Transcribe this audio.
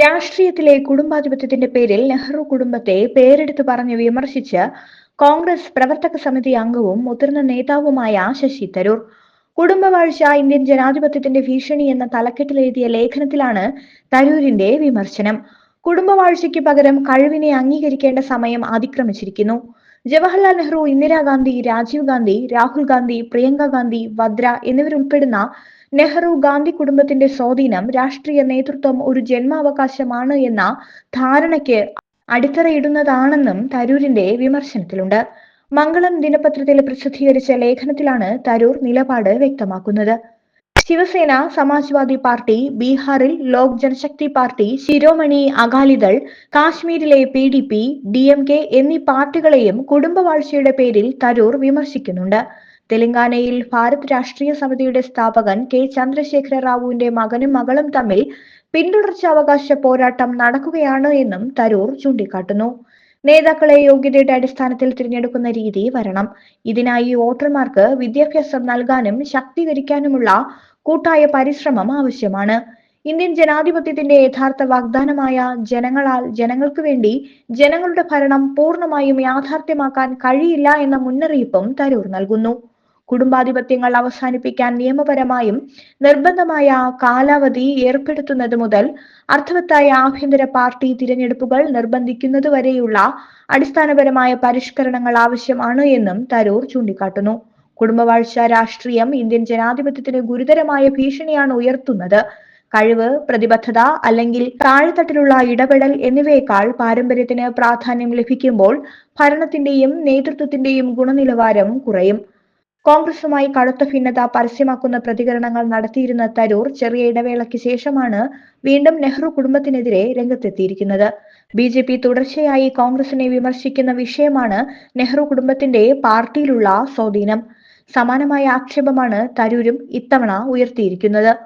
രാഷ്ട്രീയത്തിലെ കുടുംബാധിപത്യത്തിന്റെ പേരിൽ നെഹ്റു കുടുംബത്തെ പേരെടുത്തു പറഞ്ഞ് വിമർശിച്ച് കോൺഗ്രസ് പ്രവർത്തക സമിതി അംഗവും മുതിർന്ന നേതാവുമായ ശശി തരൂർ. കുടുംബവാഴ്ച ഇന്ത്യൻ ജനാധിപത്യത്തിന്റെ ഭീഷണി എന്ന തലക്കെട്ടിൽ എഴുതിയ ലേഖനത്തിലാണ് തരൂരിന്റെ വിമർശനം. കുടുംബവാഴ്ചയ്ക്ക് പകരം കഴിവിനെ അംഗീകരിക്കേണ്ട സമയം അതിക്രമിച്ചിരിക്കുന്നു. ജവഹർലാൽ നെഹ്റു ഇന്ദിരാഗാന്ധി രാജീവ് ഗാന്ധി രാഹുൽ ഗാന്ധി പ്രിയങ്ക ഗാന്ധി വദ്ര എന്നിവരുൾപ്പെടുന്ന നെഹ്റു ഗാന്ധി കുടുംബത്തിന്റെ സ്വാധീനം രാഷ്ട്രീയ നേതൃത്വം ഒരു ജന്മാവകാശമാണ് എന്ന ധാരണയ്ക്ക് അടിത്തറയിടുന്നതാണെന്നും തരൂരിന്റെ വിമർശനത്തിലുണ്ട്. മംഗളം ദിനപത്രത്തിൽ പ്രസിദ്ധീകരിച്ച ലേഖനത്തിലാണ് തരൂർ നിലപാട് വ്യക്തമാക്കുന്നത്. ശിവസേന സമാജ്വാദി പാർട്ടി ബീഹാറിൽ ലോക് ജനശക്തി പാർട്ടി ശിരോമണി അകാലിദൾ കാശ്മീരിലെ P D P D M K എന്നീ പാർട്ടികളെയും കുടുംബവാഴ്ചയുടെ പേരിൽ തരൂർ വിമർശിക്കുന്നുണ്ട്. തെലങ്കാനയിൽ ഭാരത് രാഷ്ട്രീയ സമിതിയുടെ സ്ഥാപകൻ കെ ചന്ദ്രശേഖര റാവുവിന്റെ മകനും മകളും തമ്മിൽ പിന്തുടർച്ചാവകാശ പോരാട്ടം നടക്കുകയാണ് എന്നും തരൂർ ചൂണ്ടിക്കാട്ടുന്നു. നേതാക്കളെ യോഗ്യതയുടെ അടിസ്ഥാനത്തിൽ തിരഞ്ഞെടുക്കുന്ന രീതി വരണം. ഇതിനായി വോട്ടർമാർക്ക് വിദ്യാഭ്യാസം നൽകാനും ശാക്തീകരിക്കാനുമുള്ള കൂട്ടായ പരിശ്രമം ആവശ്യമാണ്. ഇന്ത്യൻ ജനാധിപത്യത്തിന്റെ യഥാർത്ഥ വാഗ്ദാനമായ ജനങ്ങളാൽ ജനങ്ങൾക്ക് വേണ്ടി ജനങ്ങളുടെ ഭരണം പൂർണമായും യാഥാർത്ഥ്യമാക്കാൻ കഴിയില്ല എന്ന മുന്നറിയിപ്പും തരൂർ നൽകുന്നു. കുടുംബാധിപത്യങ്ങൾ അവസാനിപ്പിക്കാൻ നിയമപരമായും നിർബന്ധമായ കാലാവധി ഏർപ്പെടുത്തുന്നത് മുതൽ അർത്ഥവത്തായ ആഭ്യന്തര പാർട്ടി തിരഞ്ഞെടുപ്പുകൾ നിർബന്ധിക്കുന്നതുവരെയുള്ള അടിസ്ഥാനപരമായ പരിഷ്കരണങ്ങൾ ആവശ്യമാണ് എന്നും തരൂർ ചൂണ്ടിക്കാട്ടുന്നു. കുടുംബവാഴ്ച രാഷ്ട്രീയം ഇന്ത്യൻ ജനാധിപത്യത്തിന് ഗുരുതരമായ ഭീഷണിയാണ് ഉയർത്തുന്നത്. കഴിവ് പ്രതിബദ്ധത അല്ലെങ്കിൽ താഴെത്തട്ടിലുള്ള ഇടപെടൽ എന്നിവയേക്കാൾ പാരമ്പര്യത്തിന് പ്രാധാന്യം ലഭിക്കുമ്പോൾ ഭരണത്തിന്റെയും നേതൃത്വത്തിന്റെയും ഗുണനിലവാരം കുറയും. കോൺഗ്രസുമായി കടുത്ത ഭിന്നത പരസ്യമാക്കുന്ന പ്രതികരണങ്ങൾ നടത്തിയിരുന്ന തരൂർ ചെറിയ ഇടവേളയ്ക്ക് ശേഷമാണ് വീണ്ടും നെഹ്റു കുടുംബത്തിനെതിരെ രംഗത്തെത്തിയിരിക്കുന്നത്. ബി ജെ പി തുടർച്ചയായി കോൺഗ്രസിനെ വിമർശിക്കുന്ന വിഷയമാണ് നെഹ്റു കുടുംബത്തിന്റെ പാർട്ടിയിലുള്ള സ്വാധീനം. സമാനമായ ആക്ഷേപമാണ് തരൂരും ഇത്തവണ ഉയർത്തിയിരിക്കുന്നത്.